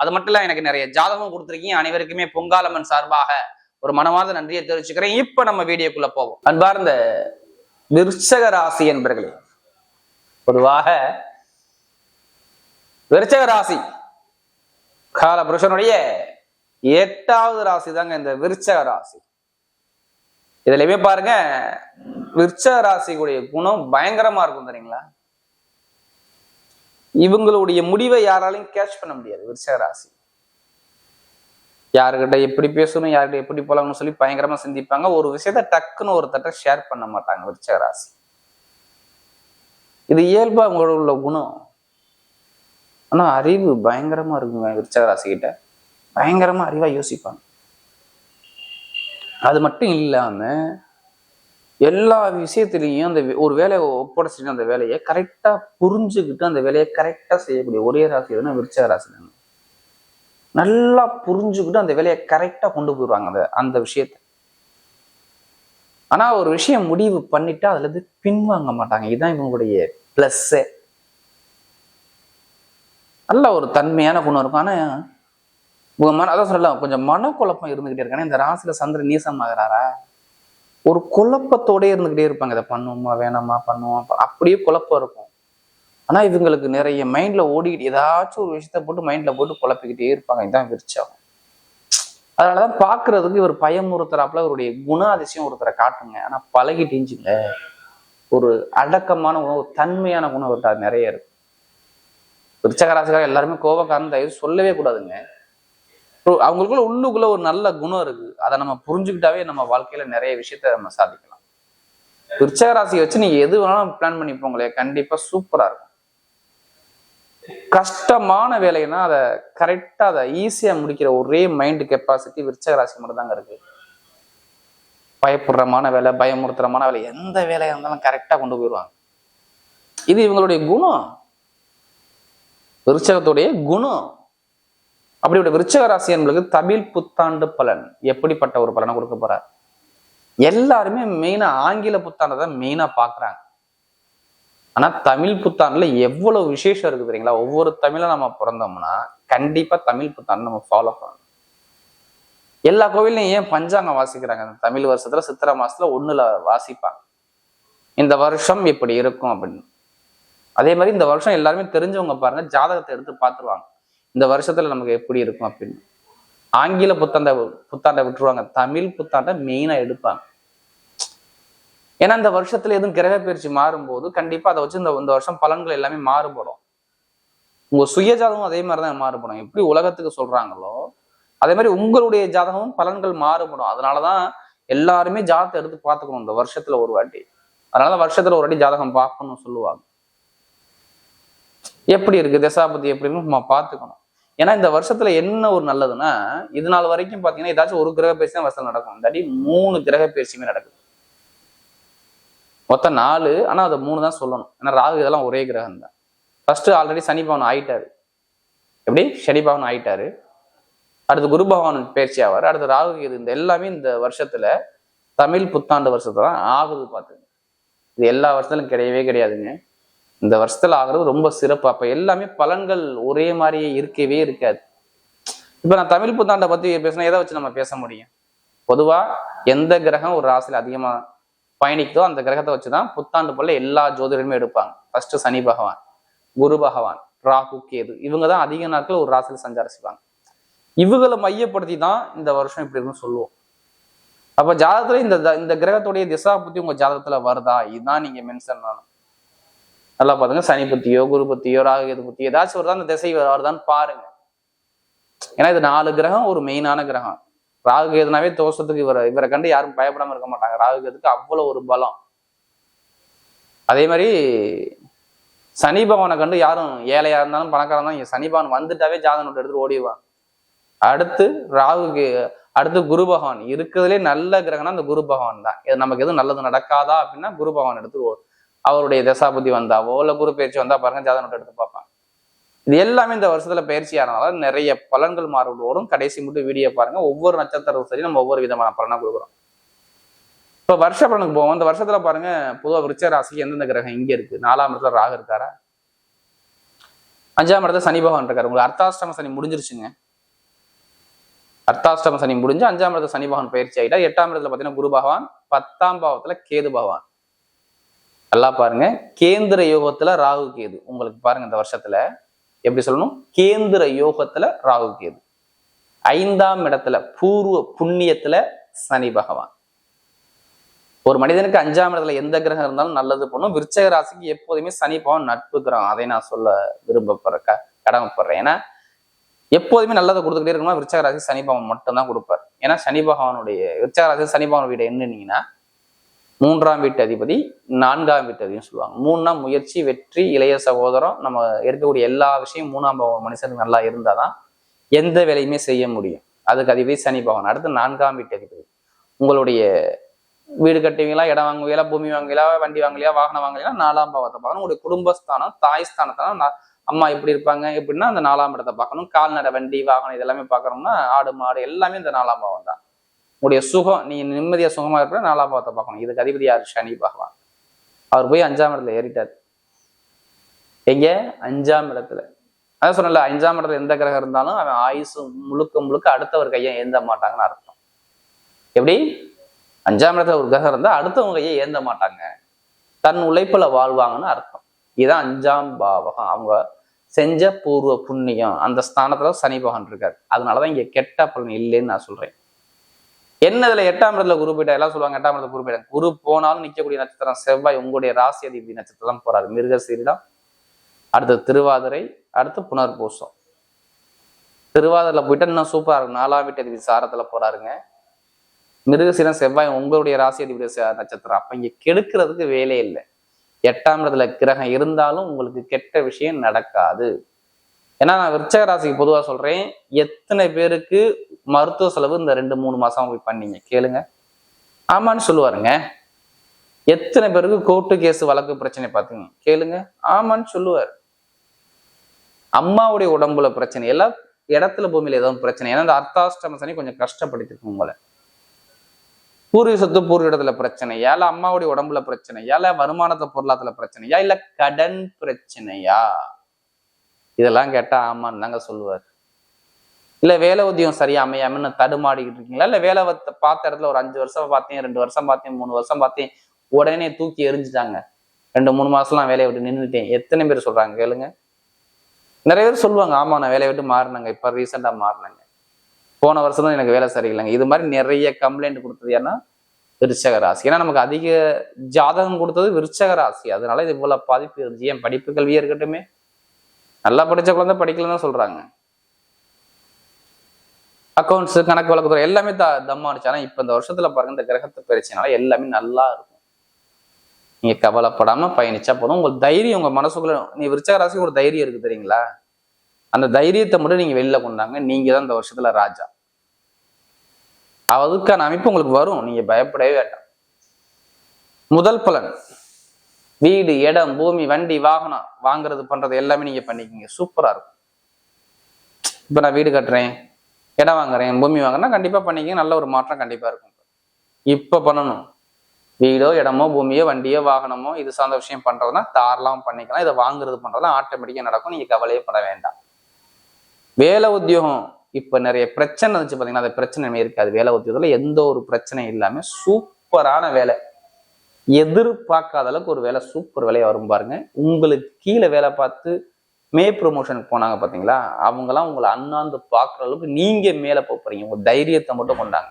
அது மட்டும் இல்ல எனக்கு நிறைய ஜாதகம் கொடுத்துருக்கீங்க. அனைவருக்குமே பொங்காலம்மன் சார்பாக ஒரு மனமார்ந்த நன்றியை தெரிவிச்சுக்கிறேன். இப்ப நம்ம வீடியோக்குள்ள போவோம். அன்பார்ந்த விருச்சக ராசி என்பர்களே பொதுவாக விருச்சக ராசி கால புருஷனுடைய எட்டாவது ராசி தாங்க இந்த விருச்சக ராசி. இதுலயுமே பாருங்க விருச்சக ராசிக்குடைய குணம் பயங்கரமா இருக்கும் தெரியுங்களா? இவங்களுடைய முடிவை யாராலையும் கேட்ச் பண்ண முடியாது விருச்சக ராசி. யாருக்கிட்ட எப்படி பேசணும் யார்கிட்ட எப்படி போலாம்னு சொல்லி பயங்கரமா சிந்திப்பாங்க. ஒரு விஷயத்த டக்குன்னு ஒருத்தட்ட ஷேர் பண்ண மாட்டாங்க விருச்சக ராசி. இது இயல்பா அவங்களோட உள்ள குணம். ஆனா அறிவு பயங்கரமா இருக்குங்க விருச்சக ராசி கிட்ட. பயங்கரமா அறிவா யோசிப்பாங்க. அது மட்டும் இல்லாம எல்லா விஷயத்திலையும் அந்த ஒரு வேலையை ஒப்படைச்சிட்டு அந்த வேலையை கரெக்டா புரிஞ்சுக்கிட்டு அந்த வேலையை கரெக்டா செய்யக்கூடிய ஒரே ராசி எதுனா விருச்சக ராசி தாங்க நல்லா புரிஞ்சுக்கிட்டு அந்த வேலையை கரெக்டா கொண்டு போயிடுவாங்க அந்த அந்த விஷயத்த. ஆனா ஒரு விஷயம் முடிவு பண்ணிட்டா அதுல இருந்து பின்வாங்க மாட்டாங்க. இதுதான் இவங்களுடைய ப்ளஸ்ஸே நல்ல ஒரு தன்மையான குணம் இருக்கும். ஆனா உங்க மன அதான் சொல்லலாம். கொஞ்சம் மனக்குழப்பம் இருந்துகிட்டே இருக்கானே. இந்த ராசியில சந்திரன் நீசமாகறாரா? ஒரு குழப்பத்தோடயே இருந்துகிட்டே இருப்பாங்க. இதை பண்ணுவோமா வேணாமா பண்ணுவோம் அப்படியே குழப்பம் இருக்கும். ஆனா இவங்களுக்கு நிறைய மைண்ட்ல ஓடிக்கிட்டு ஏதாச்சும் ஒரு விஷயத்த போட்டு மைண்ட்ல போட்டு குழப்பிக்கிட்டே இருப்பாங்க. இதுதான் விருச்சம் அதனாலதான் பாக்குறதுக்கு இவர் பயம் ஒருத்தராப்புல இவருடைய குணாதிசயம் ஒருத்தரை காட்டுங்க. ஆனா பழகிட்டீஞ்சுங்க ஒரு அடக்கமான குணம் ஒரு தன்மையான குணம் இவர்கிட்ட நிறைய இருக்கு. விருச்சகராசிக்காரர் எல்லாருமே கோபக்காரன் தயவு சொல்லவே கூடாதுங்க. அவங்களுக்குள்ள உள்ளுக்குள்ள ஒரு நல்ல குணம் இருக்கு. அதை நம்ம புரிஞ்சுக்கிட்டாவே நம்ம வாழ்க்கையில நிறைய விஷயத்த நம்ம சாதிக்கலாம். விருச்சக ராசியை வச்சு நீங்க எது வேணாலும் பிளான் பண்ணி போங்களே கண்டிப்பா சூப்பரா இருக்கும். கஷ்டமான வேலைன்னா அதை கரெக்டா அதை ஈஸியா முடிக்கிற ஒரே மைண்ட் கெப்பாசிட்டி விருச்சகராசி மட்டும் தாங்க இருக்கு. பயப்படுறமான வேலை பயமுறுத்துறமான வேலை எந்த வேலையா இருந்தாலும் கரெக்டா கொண்டு போயிடுவாங்க. இது இவங்களுடைய குணம். விருச்சகத்துடைய குணம். அப்படிப்பட்ட விருச்சக ராசி என்பது தமிழ் புத்தாண்டு பலன் எப்படிப்பட்ட ஒரு பலனை கொடுக்க போறார்? எல்லாருமே மெயினா ஆங்கில புத்தாண்டை தான் மெயினா பாக்குறாங்க ஆனா தமிழ் புத்தாண்டுல எவ்வளவு விசேஷம் இருக்கு தெரியுங்களா? ஒவ்வொரு தமிழை நம்ம பிறந்தோம்னா கண்டிப்பா தமிழ் புத்தாண்டு நம்ம ஃபாலோ பண்ணணும். எல்லா கோவில்லையும் ஏன் பஞ்சாங்கம் வாசிக்கிறாங்க? அந்த தமிழ் வருஷத்துல சித்திரை மாசத்துல ஒண்ணுல வாசிப்பாங்க. இந்த வருஷம் இப்படி இருக்கும் அப்படின்னு. அதே மாதிரி இந்த வருஷம் எல்லாருமே தெரிஞ்சவங்க பாருங்க ஜாதகத்தை எடுத்து பார்த்துருவாங்க. இந்த வருஷத்துல நமக்கு எப்படி இருக்கும் அப்படின்னு. ஆங்கில புத்தாண்டை புத்தாண்டை விட்டுருவாங்க. தமிழ் புத்தாண்டை மெயினா எடுப்பாங்க. ஏன்னா இந்த வருஷத்துல எதுவும் கிரக பயிற்சி மாறும்போது கண்டிப்பா அதை வச்சு இந்த இந்த வருஷம் பலன்கள் எல்லாமே மாறுபடும். உங்க சுய ஜாதகம் அதே மாதிரிதான் மாறுபடும். எப்படி உலகத்துக்கு சொல்றாங்களோ அதே மாதிரி உங்களுடைய ஜாதகமும் பலன்கள் மாறுபடும். அதனாலதான் எல்லாருமே ஜாதகத்தை எடுத்து பார்த்துக்கணும். இந்த வருஷத்துல ஒரு வாட்டி. அதனால வருஷத்துல ஒரு வாட்டி ஜாதகம் பார்க்கணும்னு சொல்லுவாங்க. எப்படி இருக்கு? தசாபதி எப்படின்னு நம்ம பார்த்துக்கணும். ஏன்னா இந்த வருஷத்துல என்ன ஒரு நல்லதுன்னா இது நாள் வரைக்கும் பாத்தீங்கன்னா ஏதாச்சும் ஒரு கிரக பயிற்சி தான் வருஷத்துல நடக்கும். இல்லாட்டி மூணு கிரக பயிற்சியுமே நடக்குது மொத்தம் நாலு ஆனா அதை மூணு தான் சொல்லணும். ஏன்னா ராகு இதெல்லாம் ஒரே கிரகம் தான். ஃபர்ஸ்ட் ஆல்ரெடி சனி பவன் ஆயிட்டாரு. எப்படி? சனி பவன் ஆயிட்டாரு. அடுத்து குரு பகவான் பயிற்சி ஆவார். அடுத்து ராகு கேது இந்த எல்லாமே இந்த வருஷத்துல தமிழ் புத்தாண்டு வருஷத்துல தான் ஆகுது பார்த்துங்க இது எல்லா வருஷத்துலும் கிடையவே கிடையாதுங்க. இந்த வருஷத்துல ஆகிறது ரொம்ப சிறப்பு. அப்ப எல்லாமே பலன்கள் ஒரே மாதிரியே இருக்கவே இருக்காது. இப்ப நான் தமிழ் புத்தாண்டை பத்தி பேசினா எதை வச்சு நம்ம பேச முடியும்? பொதுவா எந்த கிரகம் ஒரு ராசியில அதிகமா பயணிக்குதோ அந்த கிரகத்தை வச்சுதான் புத்தாண்டு போல எல்லா ஜோதிடருமே எடுப்பாங்க. ஃபர்ஸ்ட் சனி பகவான் குரு பகவான் ராகு கேது இவங்க தான் அதிக நாட்கள் ஒரு ராசியில சஞ்சாரம் செய்வாங்க. இவங்களை மையப்படுத்தி தான் இந்த வருஷம் இப்படி இருக்குன்னு சொல்லுவோம். அப்ப ஜாதகத்துல இந்த இந்த கிரகத்துடைய திசா பத்தி உங்க ஜாதகத்துல வருதா? இதுதான் நீங்க மென்ஷன் பண்ணணும். நல்லா பாருங்க சனி புத்தியோ குரு பத்தியோ ராகு கேது ஏதாச்சும் ஒரு தான் அந்த திசை வருதான்னு பாருங்க. ஏன்னா இது நாலு கிரகம் ஒரு மெயினான கிரகம். ராகு கேதுனாவே தோஷத்துக்கு இவரை இவரை கண்டு யாரும் பயப்படாம இருக்க மாட்டாங்க. ராகு கேதுக்கு அவ்வளவு ஒரு பலம். அதே மாதிரி சனி பகவானை கண்டு யாரும் ஏழையா இருந்தாலும் பணக்காரன் தான் சனி பகவான் வந்துட்டாவே ஜாதகம் நோட்டு எடுத்துட்டு ஓடிடுவான். அடுத்து ராகுக்கு அடுத்து குரு பகவான். இருக்கிறதுலே நல்ல கிரகம்னா அந்த குரு பகவான் தான். இது நமக்கு எதுவும் நல்லது நடக்காதா அப்படின்னா குரு பகவான் எடுத்து அவருடைய தசாபதி வந்தாவோ இல்லை குரு பயிற்சி வந்தால் பாருங்க ஜாதக நோட்டு எடுத்து பார்ப்பேன் இது எல்லாமே இந்த வருஷத்துல பயிற்சி நிறைய பலன்கள் மாறுபடும். கடைசி மட்டும் வீடியோ பாருங்க. ஒவ்வொரு நட்சத்திரம் சரி நம்ம ஒவ்வொரு விதமான பலனாக கொடுக்குறோம். இப்போ வருஷ பலனுக்கு போவோம். இந்த வருஷத்துல பாருங்க பொதுவாக விருச்ச ராசிக்கு எந்தெந்த கிரகம் இங்கே இருக்கு? நாலாம் இடத்துல ராகு இருக்காரா? அஞ்சாம் இடத்துல சனி பகவான் இருக்காரு. உங்களுக்கு அர்த்தாஷ்டம சனி முடிஞ்சிருச்சுங்க. அர்த்தாஷ்டம சனி முடிஞ்சு அஞ்சாம் இடத்துல சனி பகவான் பயிற்சி ஆகிட்டா எட்டாம் இடத்துல பார்த்தீங்கன்னா குரு பகவான் பத்தாம் பாவத்துல கேது பகவான். நல்லா பாருங்க. கேந்திர யோகத்துல ராகு கேது. உங்களுக்கு பாருங்க இந்த வருஷத்துல எப்படி சொல்லணும்? கேந்திர யோகத்துல ராகு கேது. ஐந்தாம் இடத்துல பூர்வ புண்ணியத்துல சனி பகவான். ஒரு மனிதனுக்கு அஞ்சாம் இடத்துல எந்த கிரகம் இருந்தாலும் நல்லது பண்ணும். விருச்சக ராசிக்கு எப்போதுமே சனி பகவான் நட்பு கிரகம். அதை நான் சொல்ல விரும்பப்படுற க கடமைப்படுறேன். ஏன்னா எப்போதுமே நல்லதை கொடுத்துக்கிட்டே இருக்கணும்னா விருச்சக ராசி சனி பகவான் மட்டும்தான் கொடுப்பார். ஏன்னா சனி பகவானுடைய விருச்சக ராசி சனி பகவான் வீடு என்னன்னீங்கன்னா மூன்றாம் வீட்டு அதிபதி நான்காம் வீட்டு அதிபதினு சொல்லுவாங்க. மூணுனா முயற்சி வெற்றி இளைய சகோதரம் நம்ம எடுக்கக்கூடிய எல்லா விஷயம் மூணாம் பாவம் மனுஷனுக்கு நல்லா இருந்தால் தான் எந்த வேலையுமே செய்ய முடியும். அதுக்கு அதிபதி சனி பகவான். அடுத்து நான்காம் வீட்டு அதிபதி. உங்களுடைய வீடு கட்டுவீங்களா இடம் வாங்குவீங்களா பூமி வாங்குவீங்களா வண்டி வாங்கலையா வாகனம் வாங்கலையா நாலாம் பாவத்தை பார்க்கணும். உங்களுடைய குடும்பஸ்தானம் தாய் ஸ்தானத்தான அம்மா எப்படி இருப்பாங்க எப்படின்னா அந்த நாலாம் இடத்தை பார்க்கணும். கால்நடை வண்டி வாகனம் இதெல்லாமே பார்க்கணும்னா ஆடு மாடு எல்லாமே இந்த நாலாம் பாவம் தான் உங்களுடைய சுகம் நீ நிம்மதியா சுகமா இருக்கிற நாலாம் பாவத்தை பார்க்கணும். இதுக்கு அதிபதி யார்? சனி பகவான். அவர் போய் அஞ்சாம் இடத்துல ஏறிட்டார். எங்க? அஞ்சாம் இடத்துல. அதான் சொன்னல அஞ்சாம் இடத்துல எந்த கிரகம் இருந்தாலும் அவன் ஆயுசு முழுக்க முழுக்க அடுத்தவர் கையை ஏந்த மாட்டாங்கன்னு அர்த்தம். எப்படி? அஞ்சாம் இடத்துல ஒரு கிரகம் இருந்தா அடுத்தவங்க கையை ஏந்த மாட்டாங்க. தன் உழைப்புல வாழ்வாங்கன்னு அர்த்தம். இதுதான் அஞ்சாம் பாவகம். அவங்க செஞ்ச பூர்வ புண்ணியம். அந்த ஸ்தானத்துல சனி பகவான் இருக்காரு. அதனாலதான் இங்க கெட்ட பலன் இல்லைன்னு நான் சொல்றேன். என்ன இதுல எட்டாம் இடத்துல குரு எல்லாம் சொல்லுவாங்க எட்டாம் இடத்துல குரு குரு போனாலும் நிற்கக்கூடிய நட்சத்திரம் செவ்வாய் உங்களுடைய ராசி அதிபதி நட்சத்திரம் போறாரு. மிருகசீரிடம் அடுத்து திருவாதிரை அடுத்து புனர்பூசம். திருவாதிரைல போயிட்டு இன்னும் சூப்பரா இருக்கும். நாலாம் வீட்டு அதிபதி சாரத்துல போறாருங்க. மிருகசீரம் செவ்வாய் உங்களுடைய ராசி அதிபதி நட்சத்திரம். அப்ப இங்க கெடுக்கிறதுக்கு வேலையே இல்லை. எட்டாம் இடத்துல கிரகம் இருந்தாலும் உங்களுக்கு கெட்ட விஷயம் நடக்காது. ஏன்னா நான் விருச்சக ராசிக்கு பொதுவா சொல்றேன் எத்தனை பேருக்கு மருத்துவ செலவு இந்த ரெண்டு மூணு மாசம் போய் பண்ணீங்க? கேளுங்க. ஆமான்னு சொல்லுவாருங்க. எத்தனை பேருக்கு கோர்ட்டு கேஸ் வழக்கு பிரச்சனை பார்த்தீங்க கேளுங்க. ஆமான்னு சொல்லுவார். அம்மாவுடைய உடம்புல பிரச்சனை எல்லா இடத்துல பூமியில ஏதாவது பிரச்சனை. ஏன்னா இந்த அர்த்தாஷ்டம சனி கொஞ்சம் கஷ்டப்படுத்திருக்கு உங்களை. பூர்வீக சொத்து பூர்வ இடத்துல பிரச்சனையா இல்ல அம்மாவுடைய உடம்புல பிரச்சனையா இல்ல வருமானத்தை பொருளாதார பிரச்சனையா இல்ல கடன் பிரச்சனையா? இதெல்லாம் கேட்டால் ஆமான்னு தாங்க சொல்லுவார். இல்லை வேலை உத்தியம் சரியா அமையாமன்னு தடுமாடிக்கிட்டு இருக்கீங்களா? இல்லை வேலை வத்த- பார்த்த இடத்துல ஒரு அஞ்சு வருஷம் பார்த்தேன் ரெண்டு வருஷம் பார்த்தேன் மூணு வருஷம் பார்த்தேன் உடனே தூக்கி எரிஞ்சுட்டாங்க. ரெண்டு மூணு மாசம்லாம் வேலையை விட்டு நின்றுட்டேன் எத்தனை பேர் சொல்றாங்க கேளுங்க. நிறைய பேர் சொல்லுவாங்க ஆமா நான் வேலையை விட்டு மாறினாங்க. இப்போ ரீசெண்டாக மாறினாங்க. போன வருஷம் தான் எனக்கு வேலை சரியில்லைங்க. இது மாதிரி நிறைய கம்ப்ளைண்ட் கொடுத்தது ஏன்னா விருச்சக ராசி. ஏன்னா நமக்கு அதிக ஜாதகம் கொடுத்தது விருச்சக ராசி. அதனால இது இவ்வளவு பாதிப்பு இருந்துச்சு. ஏன் படிப்பு கல்வியே இருக்கட்டுமே. நல்லா படிச்ச குழந்தை படிக்கலன்னு தான் சொல்றாங்க. அக்கௌண்ட்ஸ் கணக்கு வழக்குத்துறை எல்லாமே த தம்மானுச்சு ஆனா இப்போ இந்த வருஷத்துல பாருங்க இந்த கிரகத்தை பயிற்சினால எல்லாமே நல்லா இருக்கும். நீங்க கவலைப்படாமல் பயணிச்சா போதும். உங்க தைரியம் உங்க மனசுக்குள்ள நீ விருச்சக ராசிக்கு ஒரு தைரியம் இருக்கு தெரியுங்களா? அந்த தைரியத்தை மட்டும் நீங்க வெளியில் கொண்டாங்க நீங்க தான் இந்த வருஷத்துல ராஜா. அதுக்கான அமைப்பு உங்களுக்கு வரும். நீங்க பயப்படவே வேண்டாம். முதல் பலன். வீடு இடம் பூமி வண்டி வாகனம் வாங்குறது பண்றது எல்லாமே நீங்க பண்ணிக்கிங்க. சூப்பரா இருக்கும். இப்ப நான் வீடு கட்டுறேன் இடம் வாங்குறேன் பூமி வாங்குறேன்னா கண்டிப்பா பண்ணிக்கிங்க. நல்ல ஒரு மாற்றம் கண்டிப்பா இருக்கும். இப்ப பண்ணணும். வீடோ இடமோ பூமியோ வண்டியோ வாகனமோ இது சார்ந்த விஷயம் பண்றதுனா தாராளம் பண்ணிக்கலாம். இதை வாங்குறது பண்றதுலாம் ஆட்டோமேட்டிக்கா நடக்கும். நீங்க கவலையே பட வேண்டாம். வேலை உத்தியோகம். இப்ப நிறைய பிரச்சனை இருந்துச்சு பாத்தீங்கன்னா அந்த பிரச்சனை இருக்காது. வேலை உத்தியோகத்துல எந்த ஒரு பிரச்சனையும் இல்லாம சூப்பரான வேலை. எதிர்பார்க்காத அளவுக்கு ஒரு வேலை சூப்பர் வேலையாக வரும் பாருங்க. உங்களுக்கு கீழே வேலை பார்த்து மே ப்ரொமோஷனுக்கு போனாங்க பார்த்தீங்களா அவங்கெல்லாம் உங்களை அண்ணாந்து பார்க்குற அளவுக்கு நீங்கள் மேலே போகிறீங்க உங்கள் தைரியத்தை மட்டும் கொண்டாங்க.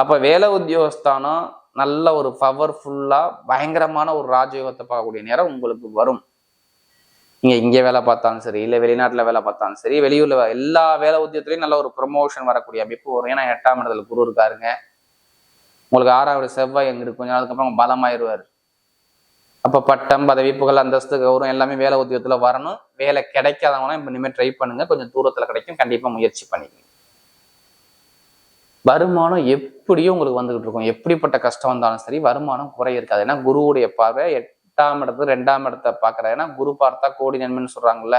அப்போ வேலை உத்தியோகஸ்தானம் நல்ல ஒரு பவர்ஃபுல்லாக பயங்கரமான ஒரு ராஜயோகத்தை பார்க்கக்கூடிய நேரம் உங்களுக்கு வரும். நீங்கள் இங்கே வேலை பார்த்தாலும் சரி இல்லை வெளிநாட்டில் வேலை பார்த்தாலும் சரி வெளியூரில் எல்லா வேலை உத்தியோகத்துலேயும் நல்ல ஒரு ப்ரொமோஷன் வரக்கூடிய அமைப்பு வரும். ஏன்னா எட்டாம் இடத்துல குரு இருக்காருங்க. உங்களுக்கு ஆறாவது செவ்வாய் அங்கே இருக்கும் கொஞ்ச நாளுக்கு அப்புறம் பலமாயிருவார். அப்போ பட்டம் பதவி புகழ் அந்தஸ்து கௌரவம் எல்லாமே வேலை உத்தியோகத்தில் வரணும். வேலை கிடைக்காதவங்களாம் இப்போ இனிமேல் ட்ரை பண்ணுங்க. கொஞ்சம் தூரத்தில் கிடைக்கும். கண்டிப்பாக முயற்சி பண்ணிக்கோங்க. வருமானம் எப்படியும் உங்களுக்கு வந்துகிட்டு இருக்கும். எப்படிப்பட்ட கஷ்டம் வந்தாலும் சரி வருமானம் குறை இருக்காது. ஏன்னா குருவுடைய பார்வை எட்டாம் இடத்து ரெண்டாம் இடத்தை பார்க்குற ஏன்னா குரு பார்த்தா கோடி நன்மைன்னு சொல்கிறாங்கல்ல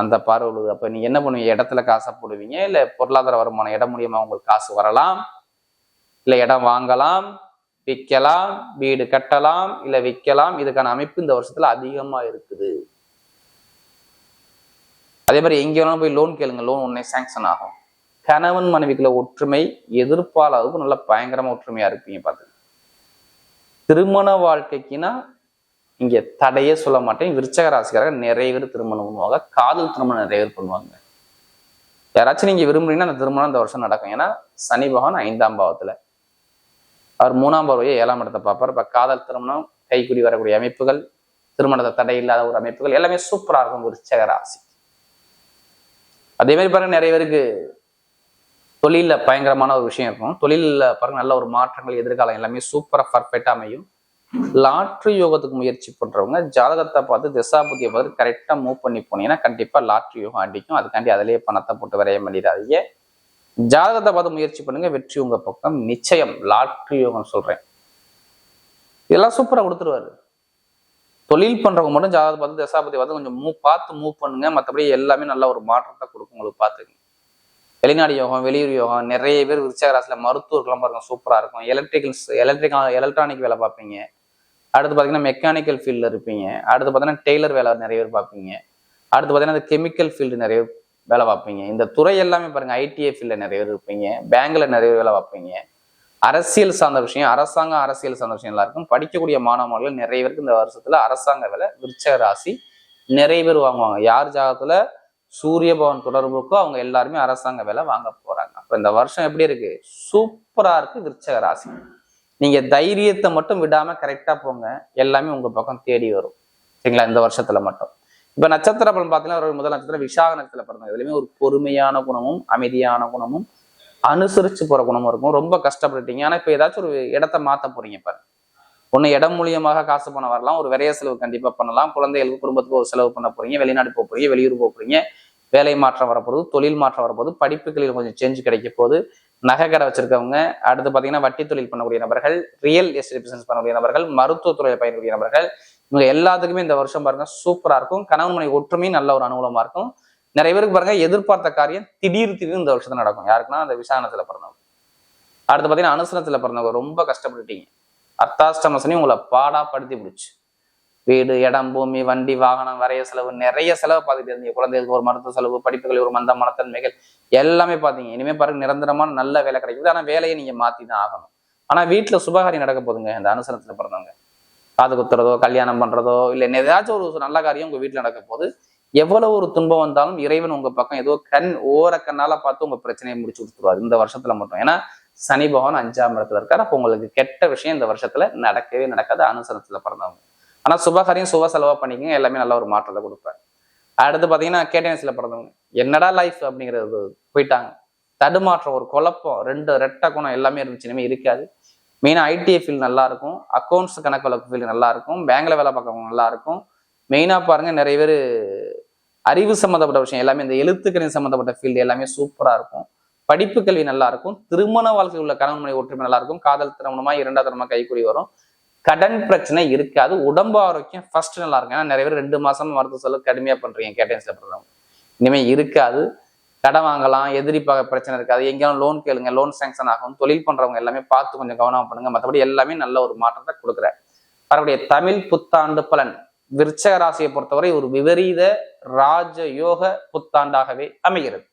அந்த பார்வை உள்ளது. அப்போ நீங்கள் என்ன பண்ணுவீங்க? இடத்துல காசை போடுவீங்க? இல்லை பொருளாதார வருமானம் இடம் மூலியமாக உங்களுக்கு காசு வரலாம். இல்லை இடம் வாங்கலாம் விற்கலாம் வீடு கட்டலாம் இல்லை விற்கலாம் இதுக்கான அமைப்பு இந்த வருஷத்துல அதிகமா இருக்குது. அதே மாதிரி எங்கே வேணாலும் போய் லோன் கேளுங்க. லோன் உடனே சேங்ஷன் ஆகும். கணவன் மனைவிக்குள்ள ஒற்றுமை எதிர்ப்பால் அளவுக்கு நல்ல பயங்கரமா ஒற்றுமையா இருப்பீங்க பார்த்து திருமண வாழ்க்கைக்குன்னா இங்க தடையே சொல்ல மாட்டேன். விருச்சக ராசிக்காரங்க நிறைய பேர் திருமணம் பண்ணுவாங்க. காதல் திருமணம் நிறைய பேர் பண்ணுவாங்க. யாராச்சும் நீங்க விரும்புறீங்கன்னா அந்த திருமணம் இந்த வருஷம் நடக்கும். ஏன்னா சனி பகவான் ஐந்தாம் பாவத்துல. அவர் மூணாம் பார்வையை ஏழாம் இடத்தை பார்ப்பார். இப்போ காதல் திருமணம் கைக்குடி வரக்கூடிய அமைப்புகள் திருமணத்தை தடை இல்லாத ஒரு அமைப்புகள் எல்லாமே சூப்பரா இருக்கும் விருச்சக ராசி. அதே மாதிரி பாருங்க நிறைய பேருக்கு தொழிலில் பயங்கரமான ஒரு விஷயம் இருக்கும். தொழில்ல பாருங்க நல்ல ஒரு மாற்றங்கள் எதிர்காலம் எல்லாமே சூப்பரா பர்ஃபெக்டாக அமையும். லாட்ரி யோகத்துக்கு முயற்சி பண்றவங்க ஜாதகத்தை பார்த்து திசாபுத்தியை பார்த்து கரெக்டா மூவ் பண்ணி போனீங்கன்னா கண்டிப்பா லாட்ரி யோகம் அடிக்கும். அதுக்காண்டி அதிலேயே பணத்தை போட்டு விரைய பண்ணிடாதீங்க. ஜாதகத்தை பார்த்து முயற்சி பண்ணுங்க வெற்றி உங்க பக்கம் நிச்சயம். லாட்ரி யோகம் சொல்றேன். இதெல்லாம் சூப்பரா கொடுத்துருவாரு. தொழில் பண்றவங்க மட்டும் ஜாதகத்தை பார்த்து தசாபதி பார்த்து கொஞ்சம் மூவ் பார்த்து மூவ் பண்ணுங்க. மற்றபடி எல்லாமே நல்ல ஒரு மாற்றத்தை கொடுக்கும் உங்களுக்கு பார்த்துங்க வெளிநாடு யோகம் வெளியூர் யோகம் நிறைய பேர் விருச்சகராசியில் மருத்துவர்கள்லாம் பாருங்க சூப்பராக இருக்கும். எலக்ட்ரிக்கல்ஸ் எலக்ட்ரிக்கல் எலக்ட்ரானிக் வேலை பார்ப்பீங்க. அடுத்து பார்த்தீங்கன்னா மெக்கானிக்கல் ஃபீல்டில் இருப்பீங்க. அடுத்து பார்த்தீங்கன்னா டெய்லர் வேலை நிறைய பேர் பார்ப்பீங்க. அடுத்து பார்த்தீங்கன்னா இந்த கெமிக்கல் ஃபீல்டு நிறைய பேர் வேலை பார்ப்பீங்க. இந்த துறை எல்லாமே பாருங்க ஐடிஐ நிறைய பேர் இருப்பீங்க. பேங்க்ல நிறைய பேர் வேலை பார்ப்பீங்க. அரசியல் சார்ந்த விஷயம் அரசாங்கம் அரசியல் சார்ந்த விஷயம் எல்லாம் இருக்கும் படிக்கக்கூடிய மாணவர்கள் நிறைய பேருக்கு இந்த வருஷத்துல அரசாங்க வேலை விருச்சக ராசி நிறைய பேர் வாங்குவாங்க. யார் ஜாகத்துல சூரிய பவன் தொடர்புக்கோ அவங்க எல்லாருமே அரசாங்க வேலை வாங்க போறாங்க. அப்ப இந்த வருஷம் எப்படி இருக்கு? சூப்பரா இருக்கு விருச்சக ராசி. நீங்க தைரியத்தை மட்டும் விடாம கரெக்டா போங்க. எல்லாமே உங்க பக்கம் தேடி வரும். சரிங்களா? இந்த வருஷத்துல மட்டும். இப்ப நட்சத்திர பலன் பார்த்தீங்கன்னா ஒரு முதல் நட்சத்திரம் விசாக நட்சத்திரம் பிறந்தவங்க இதுலயுமே ஒரு பொறுமையான குணமும் அமைதியான குணமும் அனுசரிச்சு போற குணமும் இருக்கும். ரொம்ப கஷ்டப்பட்டுட்டீங்க. ஆனா இப்ப ஏதாச்சும் ஒரு இடத்த மாத்த போறீங்க பாரு. ஒண்ணு இடம் மூலியமாக காசு பணம் வரலாம். ஒரு விரைய செலவு கண்டிப்பா பண்ணலாம். குழந்தைகளுக்கு குடும்பத்துக்கு ஒரு செலவு பண்ண போறீங்க. வெளிநாடு போக போறீங்க. வெளியூர் போக போறீங்க. வேலை மாற்றம் வரப்போகுது. தொழில் மாற்றம் வரப்போகுது. படிப்புகளில் கொஞ்சம் சேஞ்ச் கிடைக்க போகுது. நகை கடை வச்சிருக்கவங்க அடுத்து பார்த்தீங்கன்னா வட்டி தொழில் பண்ணக்கூடிய நபர்கள் ரியல் எஸ்டேட் பிசினஸ் பண்ணக்கூடிய நபர்கள் மருத்துவத்துறையில் பயன்படுத்திய நபர்கள் இவங்க எல்லாத்துக்குமே இந்த வருஷம் பாருங்க சூப்பரா இருக்கும். கணவன் மனைவி ஒற்றுமையும் நல்ல ஒரு அனுகூலமா இருக்கும். நிறைய பேருக்கு பாருங்க எதிர்பார்த்த காரியம் திடீர் திடீர்னு இந்த வருஷத்துல நடக்கும். யாருக்குன்னா அந்த விசாரணத்துல பிறந்தவங்க. அடுத்து பார்த்தீங்கன்னா அனுசனத்துல பிறந்தவங்க ரொம்ப கஷ்டப்பட்டுட்டீங்க. அர்த்தாஷ்டமசனையும் உங்களை பாடா படுத்தி பிடிச்சு. வீடு இடம் பூமி வண்டி வாகனம் வரைய செலவு நிறைய செலவு பார்த்துட்டு இருந்தீங்க. குழந்தைகளுக்கு ஒரு மருத்துவ செலவு படிப்புகள் ஒரு மந்த மனத்தன்மைகள் எல்லாமே பார்த்தீங்க இனிமே பாருங்க நிரந்தரமான நல்ல வேலை கிடைக்குது. ஆனா வேலையை நீங்க மாத்தி தான் ஆகணும். ஆனா வீட்டுல சுபகாரியம் நடக்க போதுங்க இந்த அனுசனத்துல பிறந்தவங்க. காது குத்துறதோ கல்யாணம் பண்றதோ இல்லை ஏதாச்சும் ஒரு நல்ல காரியம் உங்க வீட்டுல நடக்க போது எவ்வளவு ஒரு துன்பம் வந்தாலும் இறைவன் உங்க பக்கம் ஏதோ கண் ஓர கண்ணால பார்த்து உங்க பிரச்சனையை முடிச்சு கொடுத்துருவாரு. இந்த வருஷத்துல மட்டும். ஏன்னா சனி பகவான் அஞ்சாம் இடத்துல இருக்காரு. அப்போ உங்களுக்கு கெட்ட விஷயம் இந்த வருஷத்துல நடக்கவே நடக்காது. அனுசரத்துல பிறந்தவங்க. ஆனா சுபகாரியம் சுப செலவா பண்ணிக்கங்க. எல்லாமே நல்ல ஒரு மாற்றத்தை கொடுப்பாரு. அடுத்து பாத்தீங்கன்னா கேட்டேன்ஸ்ல பிறந்தவங்க. என்னடா லைஃப் அப்படிங்கிறது போயிட்டாங்க. தடுமாற்றம் ஒரு குழப்பம் ரெண்டு ரெட்டை குணம் எல்லாமே இருந்துச்சு. இனிமே இருக்காது. மெயினாக ஐடிஐ ஃபீல்டு நல்லா இருக்கும் அக்கௌண்ட்ஸ் கணக்கு வழக்கு ஃபீல்டு நல்லா இருக்கும் பேங்க்ல வேலை பார்க்கறவங்க நல்லா இருக்கும் மெயினாக பாருங்க நிறைய பேர் அறிவு சம்மந்தப்பட்ட விஷயம் எல்லாமே இந்த எழுத்துக்கணி சம்மந்தப்பட்ட ஃபீல்டு எல்லாமே சூப்பராக இருக்கும். படிப்பு கல்வி நல்லா இருக்கும் திருமண வாழ்க்கை உள்ள கணவன் மனைவி ஒற்றுமை நல்லா இருக்கும் காதல் திருமணமா இரண்டாவது திருமணமா கைக்கூடி வரும். கடன் பிரச்சனை இருக்காது. உடம்பு ஆரோக்கியம் ஃபர்ஸ்ட் நல்லா இருக்கும். ஏன்னா நிறைய பேர் ரெண்டு மாசம் மருத்துவ செலவு கடுமையா பண்றீங்க கேட்டேன் சாப்பிட்றவங்க இனிமேல் இருக்காது. கடன் வாங்கலாம் எதிரி பிரச்சனை இருக்காது. எங்கேயாவது லோன் கேளுங்க லோன் சேங்ஷன் ஆகும். தொழில் பண்றவங்க எல்லாமே பார்த்து கொஞ்சம் கவனம் பண்ணுங்க. மற்றபடி எல்லாமே நல்ல ஒரு மாற்றத்தை கொடுக்குறேன் வரக்கூடிய தமிழ் புத்தாண்டு பலன். விருச்சக ராசியை பொறுத்தவரை ஒரு விபரீத ராஜயோக புத்தாண்டாகவே அமைகிறது.